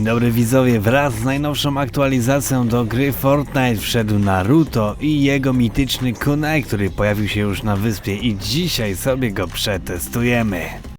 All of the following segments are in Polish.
Dzień dobry widzowie, wraz z najnowszą aktualizacją do gry Fortnite wszedł Naruto i jego mityczny kunai, który pojawił się już na wyspie i dzisiaj sobie go przetestujemy.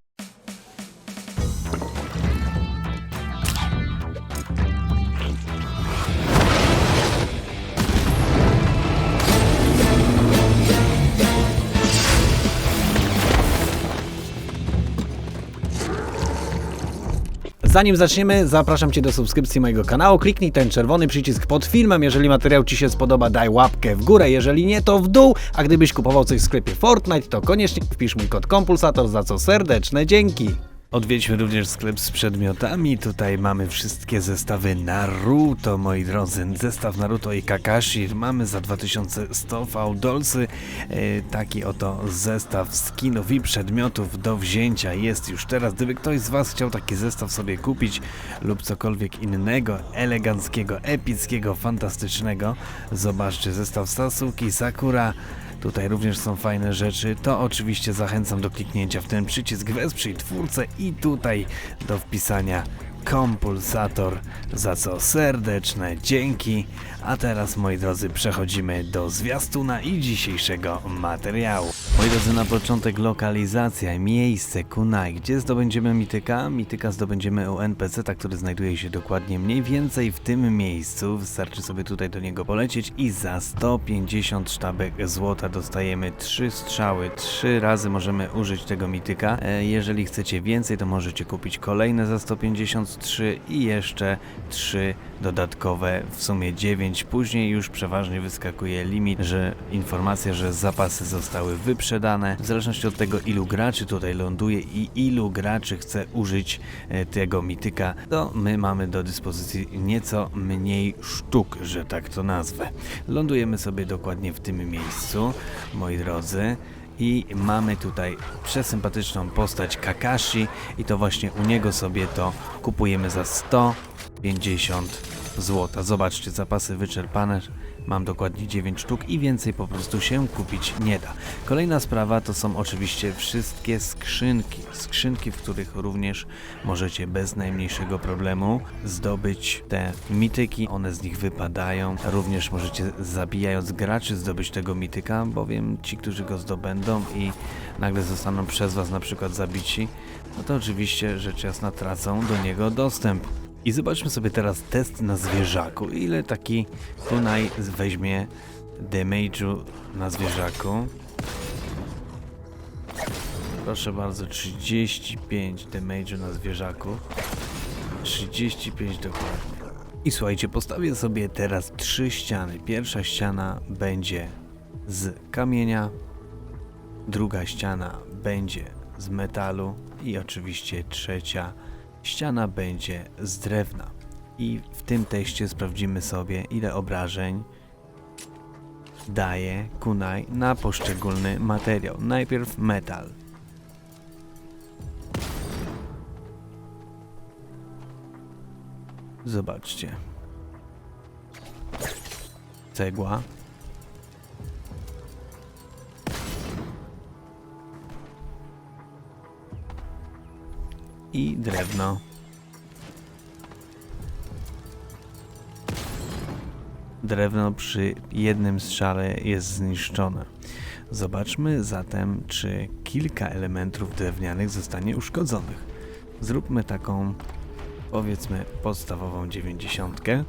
Zanim zaczniemy, zapraszam Cię do subskrypcji mojego kanału. Kliknij ten czerwony przycisk pod filmem. Jeżeli materiał Ci się spodoba, daj łapkę w górę. Jeżeli nie, to w dół. A gdybyś kupował coś w sklepie Fortnite, to koniecznie wpisz mój kod Kompulsator, za co serdeczne dzięki. Odwiedźmy również sklep z przedmiotami. Tutaj mamy wszystkie zestawy Naruto, moi drodzy. Zestaw Naruto i Kakashi mamy za 2100 fałdolsy. E, taki oto zestaw skinów i przedmiotów do wzięcia jest już teraz. Gdyby ktoś z Was chciał taki zestaw sobie kupić lub cokolwiek innego, eleganckiego, epickiego, fantastycznego, zobaczcie zestaw Sasuki, Sakura. Tutaj również są fajne rzeczy. To oczywiście zachęcam do kliknięcia w ten przycisk Wesprzyj twórcę i tutaj do wpisania kompulsator, za co serdeczne dzięki. A teraz moi drodzy przechodzimy do zwiastuna i dzisiejszego materiału. Moi drodzy na początek lokalizacja, miejsce Kunai, gdzie zdobędziemy mityka? Mityka zdobędziemy u NPC-ta, który znajduje się dokładnie mniej więcej w tym miejscu. Wystarczy sobie tutaj do niego polecieć i za 150 sztabek złota dostajemy 3 strzały. 3 razy możemy użyć tego mityka. E, Jeżeli chcecie więcej, to możecie kupić kolejne za 153 i jeszcze 3 dodatkowe, w sumie 9. Później już przeważnie wyskakuje limit, że informacja, że zapasy zostały wyprzedane. W zależności od tego, ilu graczy tutaj ląduje i ilu graczy chce użyć e, tego mityka, to my mamy do dyspozycji nieco mniej sztuk, że tak to nazwę. Lądujemy sobie dokładnie w tym miejscu, moi drodzy. I mamy tutaj przesympatyczną postać Kakashi i to właśnie u niego sobie to kupujemy za 150 zł. Zobaczcie, zapasy wyczerpane. Mam dokładnie 9 sztuk i więcej po prostu się kupić nie da. Kolejna sprawa to są oczywiście wszystkie skrzynki. Skrzynki, w których również możecie bez najmniejszego problemu zdobyć te mityki. One z nich wypadają. Również możecie zabijając graczy zdobyć tego mityka, bowiem ci, którzy go zdobędą i nagle zostaną przez was na przykład zabici, no to oczywiście rzecz jasna tracą do niego dostęp. I zobaczmy sobie teraz test na zwierzaku. Ile taki kunai weźmie damage'u na zwierzaku? Proszę bardzo, 35 damage'u na zwierzaku. 35 dokładnie. I słuchajcie, postawię sobie teraz trzy ściany. Pierwsza ściana będzie z kamienia, druga ściana będzie z metalu i oczywiście trzecia ściana będzie z drewna. I w tym teście sprawdzimy sobie, ile obrażeń daje kunai na poszczególny materiał. Najpierw metal. Zobaczcie. Cegła. I drewno. Drewno przy jednym strzale jest zniszczone. Zobaczmy zatem, czy kilka elementów drewnianych zostanie uszkodzonych. Zróbmy taką, powiedzmy, podstawową dziewięćdziesiątkę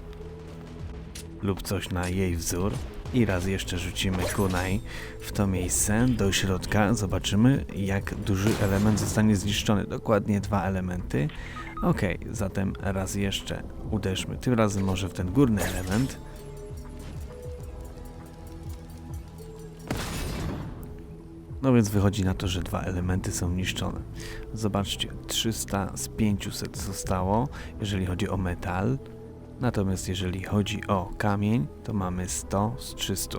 lub coś na jej wzór. I raz jeszcze rzucimy kunai w to miejsce do środka. Zobaczymy, jak duży element zostanie zniszczony. Dokładnie dwa elementy. Ok, zatem raz jeszcze uderzmy. Tym razem może w ten górny element. No więc wychodzi na to, że dwa elementy są niszczone. Zobaczcie, 300 z 500 zostało, jeżeli chodzi o metal. Natomiast jeżeli chodzi o kamień, to mamy 100 z 300.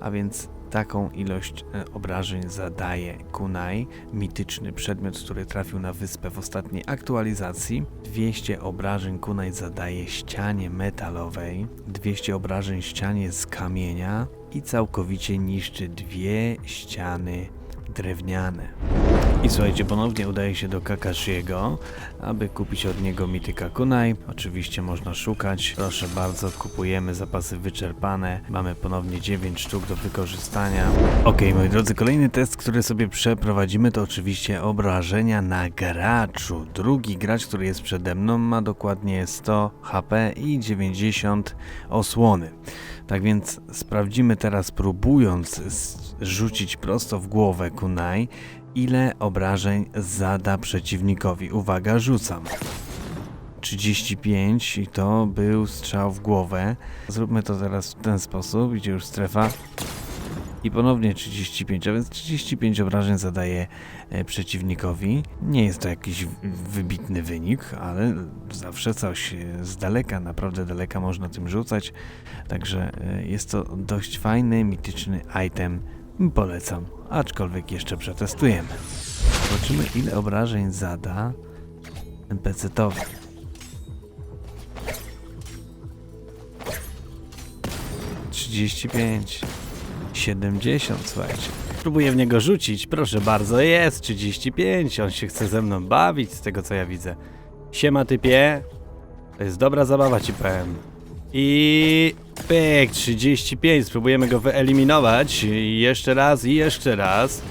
A więc taką ilość e, obrażeń zadaje kunai, mityczny przedmiot, który trafił na wyspę w ostatniej aktualizacji. 200 obrażeń kunai zadaje ścianie metalowej, 200 obrażeń ścianie z kamienia i całkowicie niszczy dwie ściany drewniane. I słuchajcie, ponownie udaje się do Kakashiego, aby kupić od niego mityka kunai. Oczywiście można szukać. Proszę bardzo, kupujemy zapasy wyczerpane. Mamy ponownie 9 sztuk do wykorzystania. Ok, moi drodzy, kolejny test, który sobie przeprowadzimy, to oczywiście obrażenia na graczu. Drugi gracz, który jest przede mną, ma dokładnie 100 HP i 90 osłony. Tak więc sprawdzimy teraz, próbując rzucić prosto w głowę kunai, ile obrażeń zada przeciwnikowi. Uwaga, rzucam. 35 i to był strzał w głowę. Zróbmy to teraz w ten sposób, idzie już strefa. I ponownie 35, a więc 35 obrażeń zadaje e, przeciwnikowi. Nie jest to jakiś wybitny wynik, ale zawsze coś e, z daleka, naprawdę daleka można tym rzucać. Także e, jest to dość fajny, mityczny item. Polecam, aczkolwiek jeszcze przetestujemy. Zobaczymy ile obrażeń zada NPC-towi. 35 70, słuchajcie. Próbuję w niego rzucić, proszę bardzo, jest 35, on się chce ze mną bawić, z tego co ja widzę. Siema typie, to jest dobra zabawa ci powiem. I pyk, 35, spróbujemy go wyeliminować. Jeszcze raz, i jeszcze raz.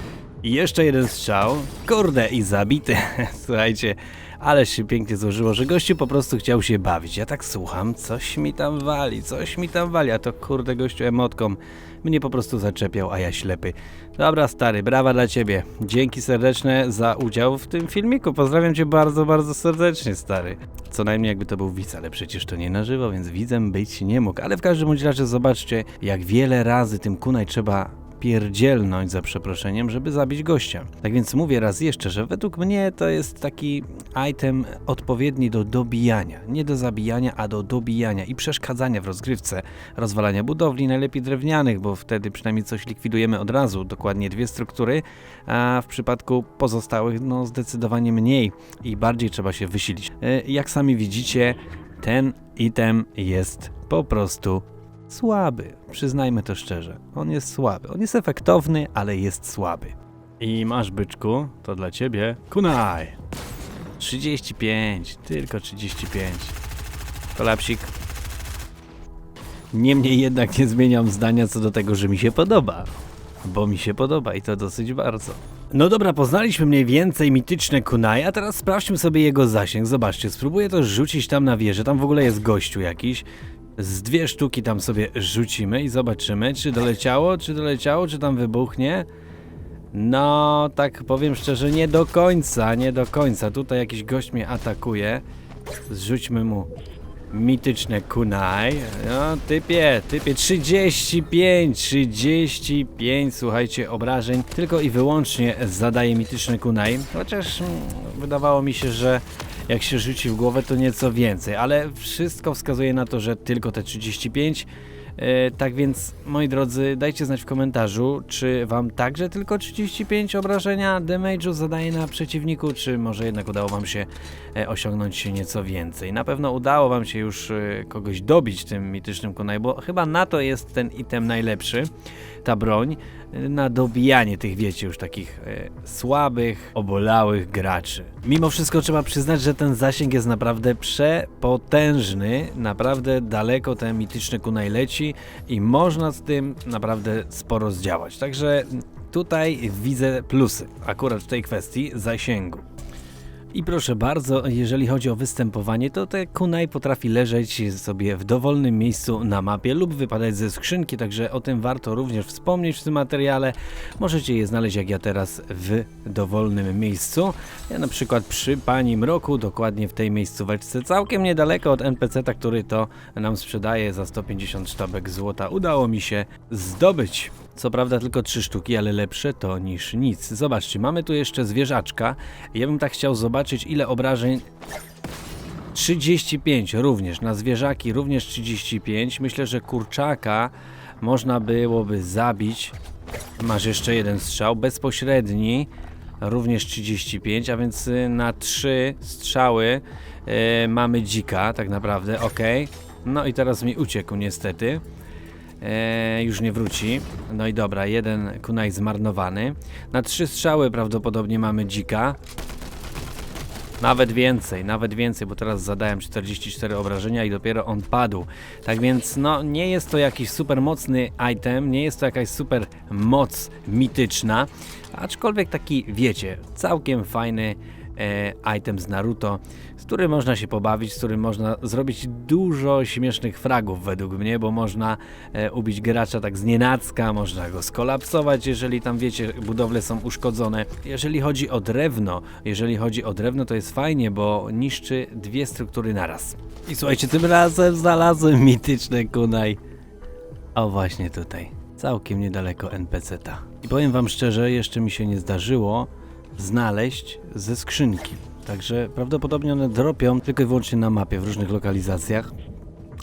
I jeszcze jeden strzał. Kurde, i zabity. Słuchajcie, ale się pięknie złożyło, że gościu po prostu chciał się bawić. Ja tak słucham, coś mi tam wali, coś mi tam wali, a to kurde gościu emotką mnie po prostu zaczepiał, a ja ślepy. Dobra stary, brawa dla ciebie. Dzięki serdeczne za udział w tym filmiku. Pozdrawiam cię bardzo, bardzo serdecznie, stary. Co najmniej jakby to był widz, ale przecież to nie na żywo, więc widzem być nie mógł. Ale w każdym razie zobaczcie, jak wiele razy tym kunaj trzeba pierdzielnąć za przeproszeniem, żeby zabić gościa. Tak więc mówię raz jeszcze, że według mnie to jest taki item odpowiedni do dobijania. Nie do zabijania, a do dobijania i przeszkadzania w rozgrywce, rozwalania budowli, najlepiej drewnianych, bo wtedy przynajmniej coś likwidujemy od razu, dokładnie dwie struktury, a w przypadku pozostałych no zdecydowanie mniej i bardziej trzeba się wysilić. E, Jak sami widzicie, ten item jest po prostu słaby. Przyznajmy to szczerze. On jest słaby. On jest efektowny, ale jest słaby. I masz byczku, to dla ciebie. Kunai! 35, tylko 35. Kolapsik. Niemniej jednak nie zmieniam zdania co do tego, że mi się podoba. Bo mi się podoba i to dosyć bardzo. No dobra, poznaliśmy mniej więcej mityczne kunai, a teraz sprawdźmy sobie jego zasięg. Zobaczcie, spróbuję to rzucić tam na wieżę. Tam w ogóle jest gościu jakiś. Z dwie sztuki tam sobie rzucimy i zobaczymy, czy doleciało, czy doleciało, czy tam wybuchnie. No, tak powiem szczerze, nie do końca, nie do końca. Tutaj jakiś gość mnie atakuje. Zrzućmy mu mityczne kunai. No, typie, typie 35, 35, słuchajcie, obrażeń. Tylko i wyłącznie zadaje mityczne kunai. Chociaż mm, wydawało mi się, że jak się rzuci w głowę, to nieco więcej, ale wszystko wskazuje na to, że tylko te 35. E, tak więc, moi drodzy, dajcie znać w komentarzu, czy wam także tylko 35 obrażenia damage'u zadaje na przeciwniku, czy może jednak udało wam się e, osiągnąć nieco więcej. Na pewno udało wam się już e, kogoś dobić tym mitycznym kunai, bo chyba na to jest ten item najlepszy, ta broń, na dobijanie tych, wiecie, już takich słabych, obolałych graczy. Mimo wszystko trzeba przyznać, że ten zasięg jest naprawdę przepotężny, naprawdę daleko ten mityczny kunai leci i można z tym naprawdę sporo zdziałać. Także tutaj widzę plusy akurat w tej kwestii zasięgu. I proszę bardzo, jeżeli chodzi o występowanie, to te kunai potrafi leżeć sobie w dowolnym miejscu na mapie lub wypadać ze skrzynki, także o tym warto również wspomnieć w tym materiale. Możecie je znaleźć jak ja teraz w dowolnym miejscu. Ja na przykład przy Pani Mroku, dokładnie w tej miejscóweczce, całkiem niedaleko od NPC-ta, który to nam sprzedaje za 150 sztabek złota, udało mi się zdobyć. Co prawda tylko trzy sztuki, ale lepsze to niż nic. Zobaczcie, mamy tu jeszcze zwierzaczka. Ja bym tak chciał zobaczyć, ile obrażeń 35 również, na zwierzaki również 35. Myślę, że kurczaka można byłoby zabić. Masz jeszcze jeden strzał, bezpośredni, również 35, a więc y, na 3 strzały y, mamy dzika tak naprawdę, ok. No i teraz mi uciekł niestety. E, już nie wróci. No i dobra, jeden kunaj zmarnowany. Na trzy strzały prawdopodobnie mamy dzika. Nawet więcej, nawet więcej, bo teraz zadałem 44 obrażenia i dopiero on padł. Tak więc, no, nie jest to jakiś super mocny item, nie jest to jakaś super moc mityczna, aczkolwiek taki, wiecie, całkiem fajny item z Naruto, z którym można się pobawić, z którym można zrobić dużo śmiesznych fragów według mnie, bo można e, ubić gracza tak z nienacka, można go skolapsować, jeżeli tam wiecie, budowle są uszkodzone. Jeżeli chodzi o drewno, jeżeli chodzi o drewno, to jest fajnie, bo niszczy dwie struktury naraz. I słuchajcie, tym razem znalazłem mityczny kunaj. O właśnie tutaj, całkiem niedaleko NPC-ta. I powiem wam szczerze, jeszcze mi się nie zdarzyło znaleźć ze skrzynki. Także prawdopodobnie one dropią tylko i wyłącznie na mapie w różnych lokalizacjach.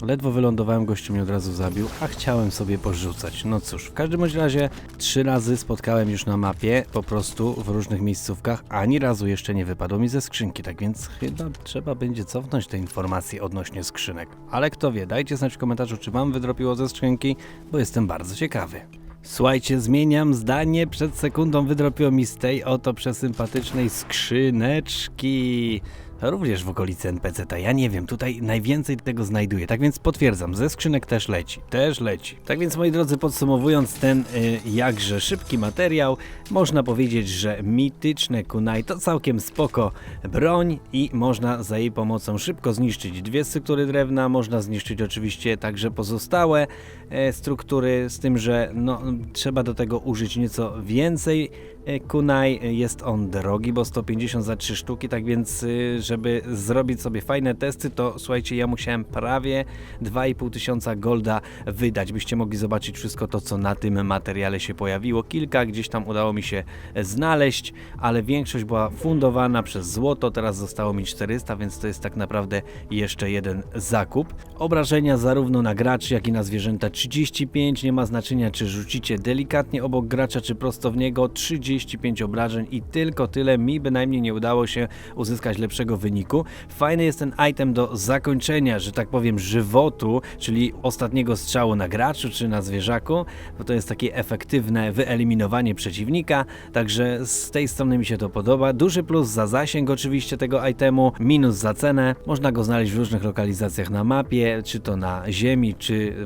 Ledwo wylądowałem, gościu mnie od razu zabił, a chciałem sobie porzucać. No cóż, w każdym bądź razie trzy razy spotkałem już na mapie, po prostu w różnych miejscówkach, ani razu jeszcze nie wypadło mi ze skrzynki, tak więc chyba trzeba będzie cofnąć te informacje odnośnie skrzynek. Ale kto wie, dajcie znać w komentarzu, czy wam wydropiło ze skrzynki, bo jestem bardzo ciekawy. Słuchajcie, zmieniam zdanie. Przed sekundą wydropiło mi z tej oto przesympatycznej skrzyneczki. Również w okolicy NPC-ta. Ja nie wiem, tutaj najwięcej tego znajduję. Tak więc potwierdzam, ze skrzynek też leci. Też leci. Tak więc moi drodzy, podsumowując ten y, jakże szybki materiał, można powiedzieć, że mityczne kunai to całkiem spoko broń i można za jej pomocą szybko zniszczyć dwie struktury drewna, można zniszczyć oczywiście także pozostałe struktury, z tym, że no, trzeba do tego użyć nieco więcej e, kunai. Jest on drogi, bo 150 za 3 sztuki, tak więc żeby zrobić sobie fajne testy, to słuchajcie, ja musiałem prawie 2,5 tysiąca golda wydać, byście mogli zobaczyć wszystko to, co na tym materiale się pojawiło. Kilka gdzieś tam udało mi się znaleźć, ale większość była fundowana przez złoto, teraz zostało mi 400, więc to jest tak naprawdę jeszcze jeden zakup. Obrażenia zarówno na graczy, jak i na zwierzęta 35, nie ma znaczenia czy rzucicie delikatnie obok gracza, czy prosto w niego, 35 obrażeń i tylko tyle, mi bynajmniej nie udało się uzyskać lepszego wyniku. Fajny jest ten item do zakończenia, że tak powiem, żywotu, czyli ostatniego strzału na graczu czy na zwierzaku, bo to jest takie efektywne wyeliminowanie przeciwnika, także z tej strony mi się to podoba. Duży plus za zasięg oczywiście tego itemu, minus za cenę. Można go znaleźć w różnych lokalizacjach na mapie, czy to na ziemi, czy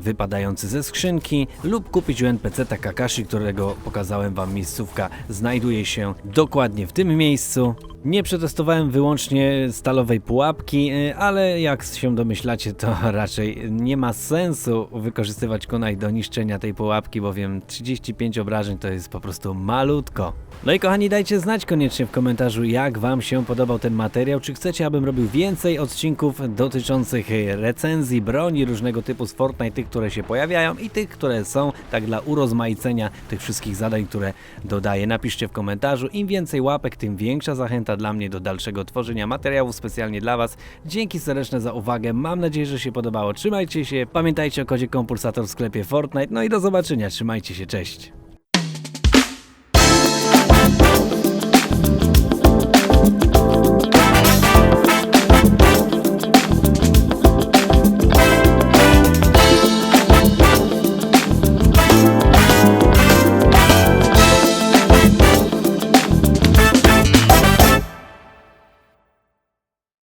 wypadający ze skrzynki, lub kupić u NPC-ta Kakashi, którego pokazałem wam miejscówka, znajduje się dokładnie w tym miejscu. Nie przetestowałem wyłącznie stalowej pułapki, y, ale jak się domyślacie, to raczej nie ma sensu wykorzystywać kunaj do niszczenia tej pułapki, bowiem 35 obrażeń to jest po prostu malutko. No i kochani, dajcie znać koniecznie w komentarzu, jak Wam się podobał ten materiał. Czy chcecie, abym robił więcej odcinków dotyczących recenzji broni różnego typu z Fortnite, tych, które się pojawiają i tych, które są, tak dla urozmaicenia tych wszystkich zadań, które dodaję. Napiszcie w komentarzu. Im więcej łapek, tym większa zachęta dla mnie do dalszego tworzenia materiałów specjalnie dla Was. Dzięki serdeczne za uwagę. Mam nadzieję, że się podobało. Trzymajcie się. Pamiętajcie o kodzie kompulsator w sklepie Fortnite. No i do zobaczenia. Trzymajcie się. Cześć.